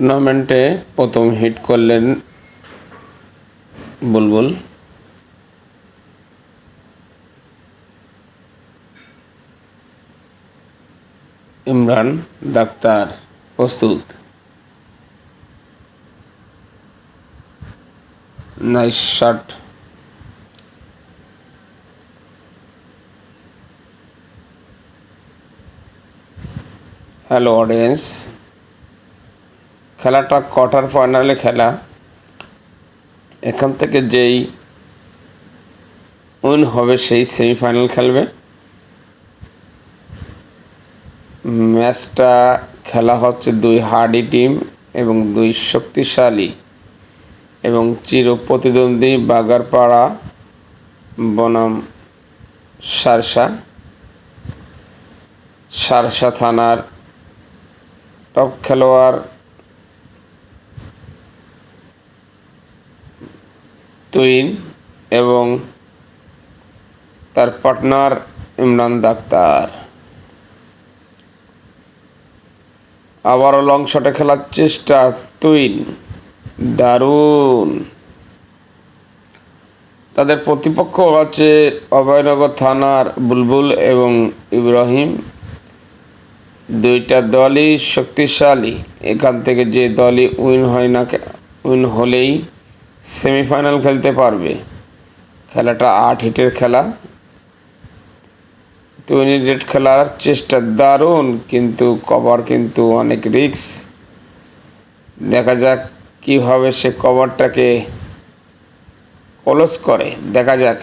টুর্নামেন্টে প্রথম হিট করলেন বুলবুল। ইমরান ডাক্তার প্রস্তুত। Nice shot. Hello audience. খেলাটা কোয়ার্টার ফাইনালে খেলা। এখান থেকে যেই উইন হবে সেই সেমিফাইনাল খেলবে। ম্যাচটা খেলা হচ্ছে দুই হার্ডি টিম এবং দুই শক্তিশালী এবং চির প্রতিদ্বন্দ্বী বাগারপাড়া বনাম সারসা। সারসা থানার টপ খেলোয়াড় তুইন এবং তার পার্টনার ইমরান ডাক্তার আবারও লং শটে খেলার চেষ্টা, তুইন। দারুণ। তাদের প্রতিপক্ষ আছে অভয়নগর থানার বুলবুল এবং ইব্রাহিম। দুইটা দলই শক্তিশালী। এখান থেকে যে দলই উইন হয় না উইন হলেই সেমিফাইনাল খেলতে পারবে। খেলাটা আট হিটের খেলা। টুয়েন্টি রেট খেলার চেষ্টা দারুণ, কিন্তু কভার কিন্তু অনেক রিক্স দেখা যাক কীভাবে সে কভারটাকে ক্লোজ করে। দেখা যাক।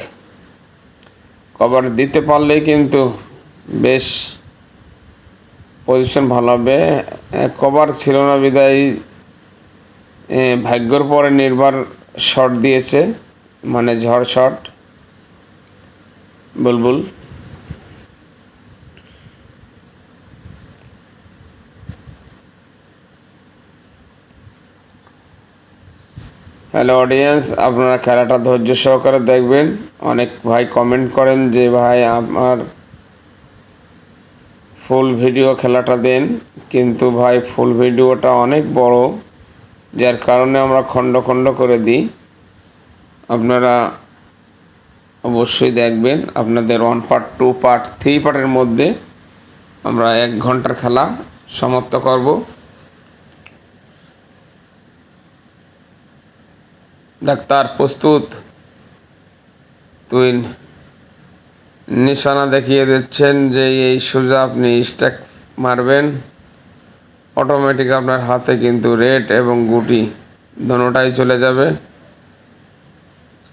কভার দিতে পারলেই কিন্তু বেশ পজিশন ভালো হবে। কভার ছিল না বিদায়। ভাগ্যর পরে নির্ভর শট দিয়েছে মানে ঝড় শট বুলবুল। হ্যালো অডিয়েন্স আপনারা খেলাটা ধৈর্য সহকারে দেখবেন। অনেক ভাই কমেন্ট করেন যে, ভাই, আমার ফুল ভিডিও খেলাটা দেন। কিন্তু ভাই ফুল ভিডিওটা অনেক বড়। যার কারণে আমরা খণ্ড খণ্ড করে দিই। আপনারা অবশ্যই দেখবেন আপনাদের one part two part three পার্টের মধ্যে আমরা এক ঘণ্টার খেলা সমাপ্ত করব। ডাক্তার প্রস্তুত? তুই নিশানা দেখিয়ে দিচ্ছেন যে এই সোজা আপনি স্ট্যাক মারবেন। অটোমেটিক আপনার হাতে কিন্তু রেড এবং গুটি দোনোটাই চলে যাবে।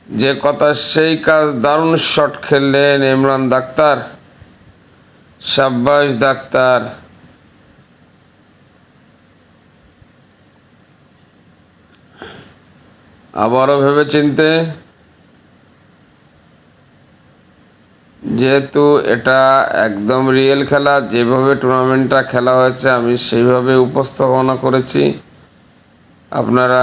যে কথা সেই কাজ দারুণ শট খেললেন ইমরান ডাক্তার সাব্বাস ডাক্তার। আবারও ভেবে চিনতে যেহেতু এটা একদম রিয়েল খেলা, যেভাবে টুর্নামেন্টটা খেলা হয়েছে, আমি সেইভাবে উপস্থাপনা করেছি। আপনারা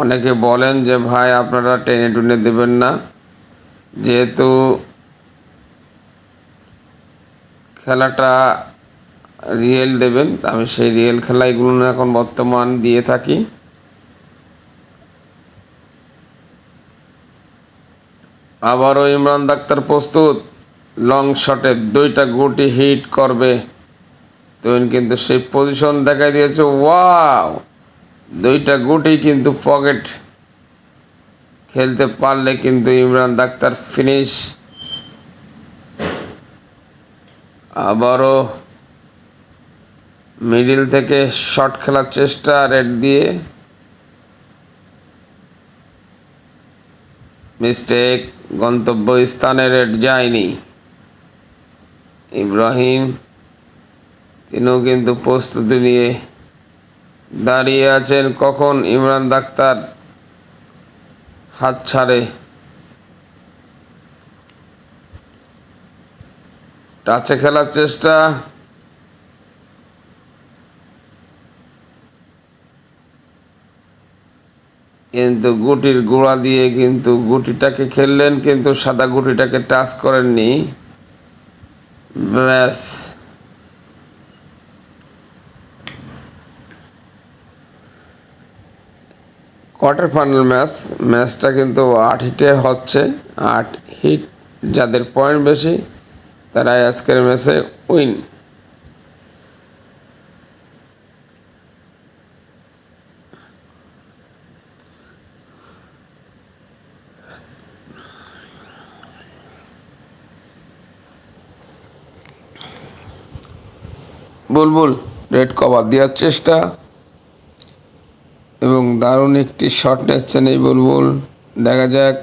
অনেকে বলেন যে, ভাই, আপনারা টেনে টুনে দেবেন না। যেহেতু খেলাটা রিয়েল দেবেন, আমি সেই রিয়েল খেলাইগুলো এখন বর্তমান দিয়ে থাকি। আবারও ইমরান ডাক্তার প্রস্তুত। লং শটে দুইটা গুটি হিট করবে। তুই কিন্তু সেই পজিশন দেখাই দিয়েছে। ওয়াও দুইটা গুটি কিন্তু পকেট খেলতে পারলে কিন্তু ইমরান ডাক্তার ফিনিশ আবারও মিডিল থেকে শট খেলার চেষ্টা রেড দিয়ে। মিস্টেক গন্তব্য স্থানে রেড যায়নি। ইব্রাহিম তিনিও কিন্তু প্রস্তুতি নিয়ে দাঁড়িয়ে আছেন কখন ইমরান ডাক্তার হাত ছাড়ে। টাচে খেলার চেষ্টা কিন্তু গুটির গোড়া দিয়ে কিন্তু গুটিটাকে খেললেন, কিন্তু সাদা গুটিটাকে টাচ করেননি। ব্যাস। কোয়ার্টার ফাইনাল ম্যাচ, ম্যাচটা কিন্তু আট হিটে হচ্ছে, আট হিট, যাদের পয়েন্ট বেশি তারা আজকের ম্যাচে উইন। বুলবুল, রেড কভার দেওয়ার চেষ্টা। এবং দারুণ একটি শট নিচ্ছেন এই বুলবুল। দেখা যাক।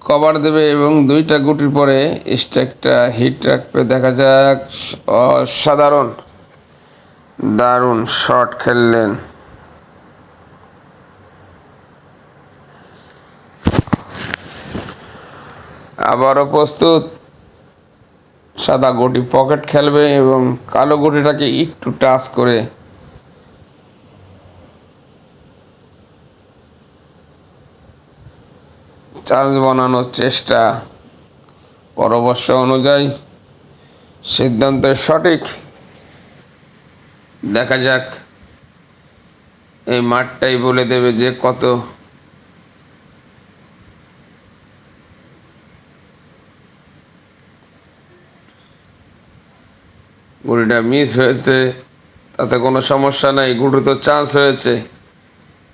কভার দেবে এবং দুইটা গুটির পরে স্ট্রাইকটা হিট রাখবে। দেখা যাক। অসাধারণ। দারুণ শট খেললেন। আবারও প্রস্তুত। সাদা গুটি পকেট খেলবে এবং কালো গুটিটাকে একটু টাচ করে চার্জ বানানোর চেষ্টা। পরামর্শ অনুযায়ী সিদ্ধান্ত সঠিক। দেখা যাক, এই মাঠটাই বলে দেবে যে কত গুড়িটা মিস হয়েছে, তাতে কোনো সমস্যা নাই, গুড়ি তো চান্স হয়েছে।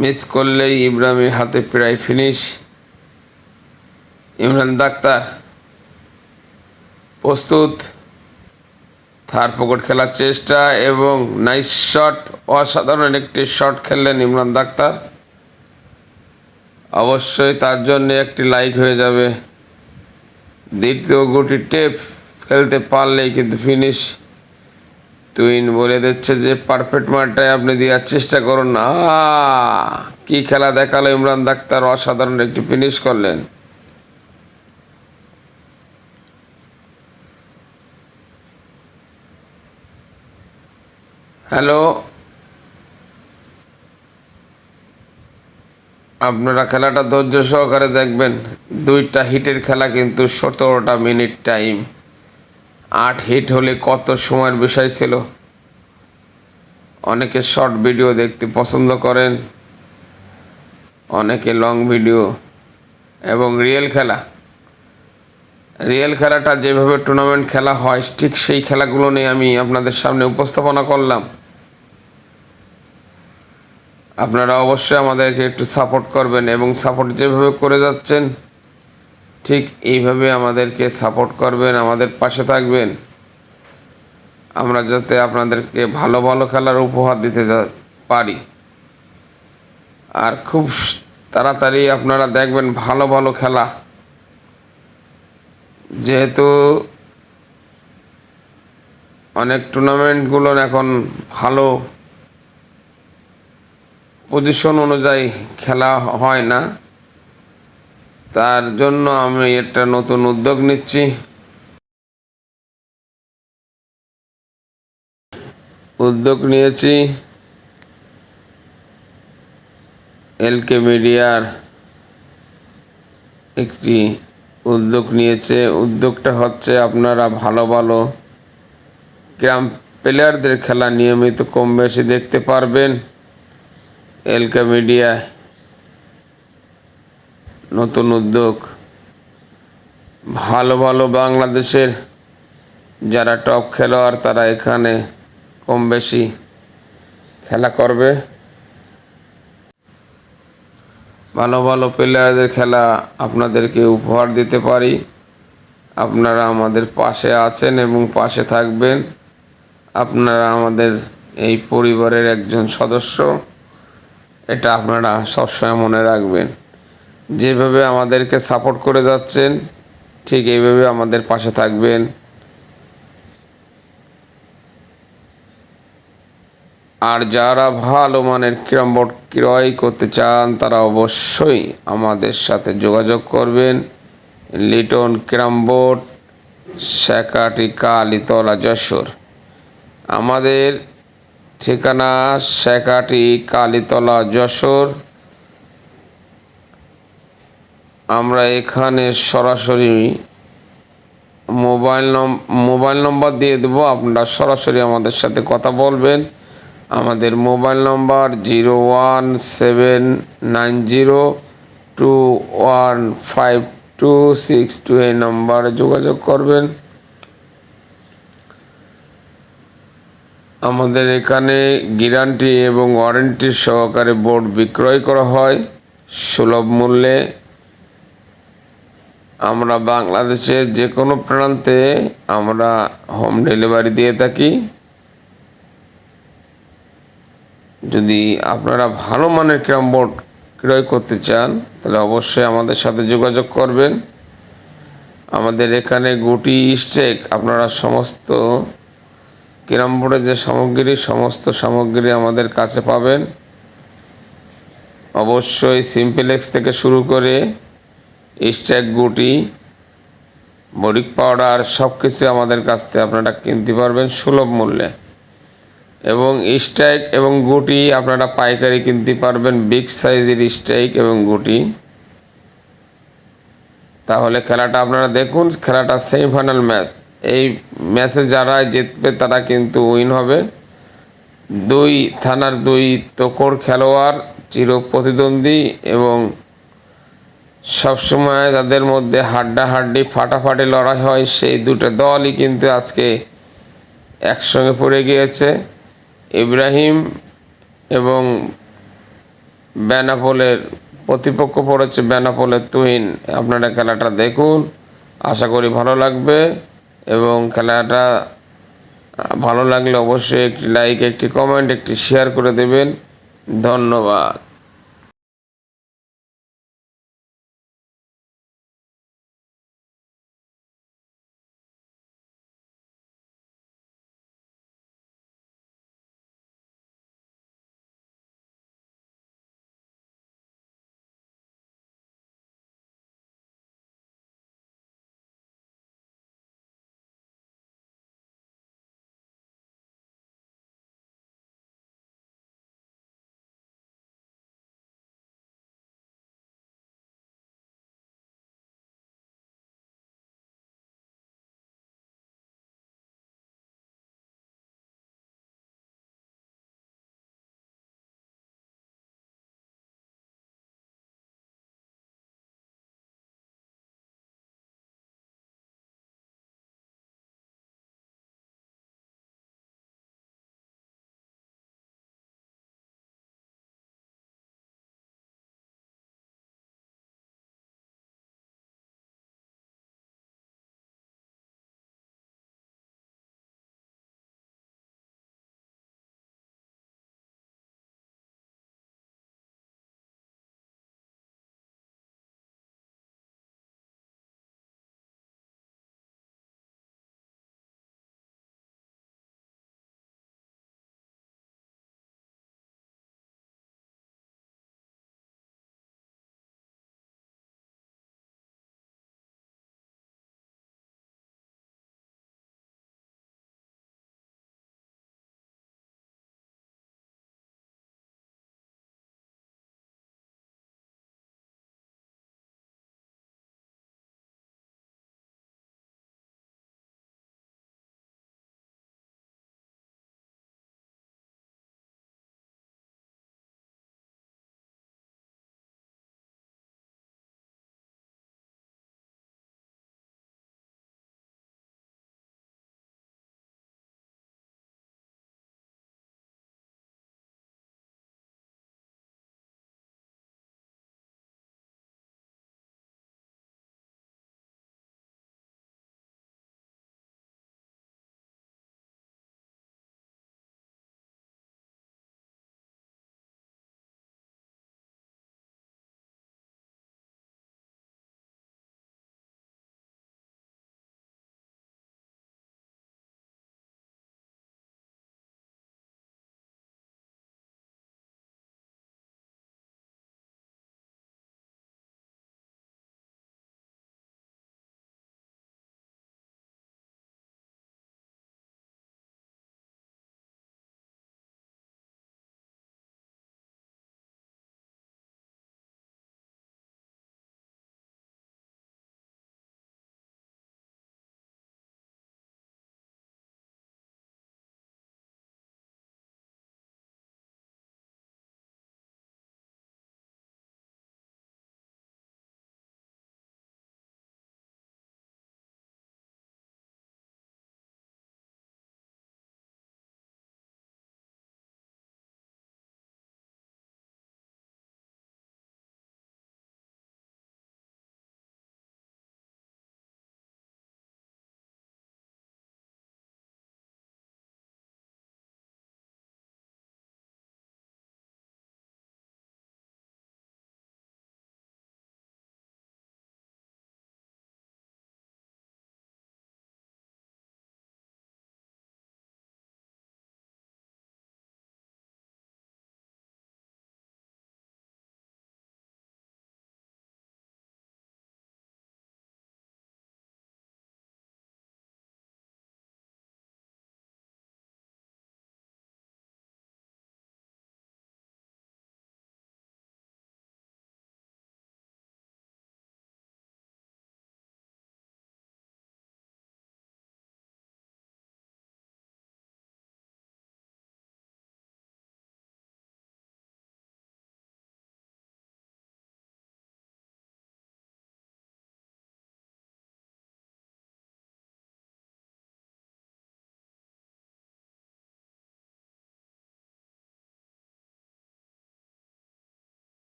মিস করলেই ইব্রাহিমের হাতে প্রায় ফিনিশ ইমরান ডাক্তার, প্রস্তুত। থার পকেট খেলার চেষ্টা এবং নাইস শট অসাধারণ একটি শট খেললেন ইমরান ডাক্তার। অবশ্যই তার জন্য একটি লাইক হয়ে যাবে। দ্বিতীয় গুটি টেপ ফেলতে পারলেই কিন্তু ফিনিশ তুইন বলে দিচ্ছে যে পারফেক্ট মারটাই আপনি দেওয়ার চেষ্টা করুন। না কি খেলা দেখাল ইমরান ডাক্তার? অসাধারণ একটি ফিনিশ করলেন। হ্যালো? আপনারা খেলাটা ধৈর্য সহকারে দেখবেন। দুইটা হিটের খেলা কিন্তু সতেরোটা মিনিট টাইম আট হিট হলে কত সময়ের বিষয় ছিল? অনেকে শর্ট ভিডিও দেখতে পছন্দ করেন, অনেকে লং ভিডিও এবং রিয়েল খেলা। রিয়েল খেলাটা যেভাবে টুর্নামেন্ট খেলা হয়, ঠিক সেই খেলাগুলো নিয়ে আমি আপনাদের সামনে উপস্থাপনা করলাম। আপনারা অবশ্যই আমাদেরকে একটু সাপোর্ট করবেন এবং সাপোর্ট যেভাবে করে যাচ্ছেন ঠিক এইভাবে আমাদেরকে সাপোর্ট করবেন, আমাদের পাশে থাকবেন। আমরা যাতে আপনাদেরকে ভালো ভালো খেলার উপহার দিতে পারি। আর খুব তাড়াতাড়ি আপনারা দেখবেন ভালো ভালো খেলা। যেহেতু অনেক টুর্নামেন্টগুলো এখন ভালো পজিশন অনুযায়ী খেলা হয় না। তার জন্য আমি একটা নতুন উদ্যোগ নিচ্ছি। উদ্যোগ নিয়েছি এলকে মিডিয়ার একটি উদ্যোগ নিয়েছে। উদ্যোগটা হচ্ছে আপনারা ভালো ভালো গ্রাম প্লেয়ারদের খেলা নিয়মিত কম বেশি দেখতে পারবেন। এলকে মিডিয়া নতুন উদ্যোগ। ভালো ভালো বাংলাদেশের যারা টপ খেলোয়াড়, তারা এখানে কম বেশি খেলা করবে। ভালো ভালো প্লেয়ারদের খেলা আপনাদেরকে উপহার দিতে পারি। আপনারা আমাদের পাশে আছেন এবং পাশে থাকবেন। আপনারা আমাদের এই পরিবারের একজন সদস্য। এটা আপনারা সবসময় মনে রাখবেন। যেভাবে আমাদেরকে সাপোর্ট করে যাচ্ছেন, ঠিক এইভাবে আমাদের পাশে থাকবেন। আর যারা ভালো মানের ক্যারাম বোর্ড ক্রয় করতে চান, তারা অবশ্যই আমাদের সাথে যোগাযোগ করবেন। Liton carrom board, Shekhati Kalitala, Jessore. আমাদের ঠিকানা শেখাটি কালীতলা, যশোর। আমরা এখানে সরাসরি মোবাইল মোবাইল নম্বর দিয়ে দেবো। আপনারা সরাসরি আমাদের সাথে কথা বলবেন। আমাদের mobile number zero one seven nine zero two one five two six two এই নম্বরে যোগাযোগ করবেন। আমাদের এখানে গ্যারান্টি এবং ওয়ারেন্টি সহকারে বোর্ড বিক্রয় করা হয়। সুলভ মূল্যে আমরা বাংলাদেশের যে কোনো প্রান্তে আমরা হোম ডেলিভারি দিয়ে থাকি। যদি আপনারা ভালো মানের ক্যারাম বোর্ড ক্রয় করতে চান, তাহলে অবশ্যই আমাদের সাথে যোগাযোগ করবেন। আমাদের এখানে গুটি স্টেক আপনারা সমস্ত ক্যারাম বোর্ডের যে সামগ্রী, সমস্ত সামগ্রী আমাদের কাছে পাবেন। অবশ্যই সিম্পলেক্স থেকে শুরু করে স্ট্যাক গুটি বরিক পাউডার সব কিছু আমাদের কাছ থেকে আপনারা কিনতে পারবেন সুলভ মূল্যে। এবং স্ট্রাইক এবং গুটি আপনারা পাইকারি কিনতে পারবেন বিগ সাইজের স্ট্রাইক এবং গুটি। তাহলে খেলাটা আপনারা দেখুন, খেলাটা সেমিফাইনাল ম্যাচ। এই ম্যাচে যারা জিতবে তারা কিন্তু উইন হবে। দুই থানার দুই তোকর খেলোয়াড় চির প্রতিদ্বন্দ্বী এবং সবসময় তাদের মধ্যে হাড্ডাহাড্ডি, ফাটাফাটি লড়াই হয়। সেই দুটো দলই কিন্তু আজকে একসঙ্গে পড়ে গিয়েছে। ইব্রাহিম এবং বেনাপোলের, প্রতিপক্ষ পড়েছে বেনাপোলের তুহিন। আপনারা খেলাটা দেখুন। আশা করি ভালো লাগবে এবং খেলাটা ভালো লাগলে অবশ্যই একটি লাইক একটি কমেন্ট একটি শেয়ার করে দেবেন। ধন্যবাদ।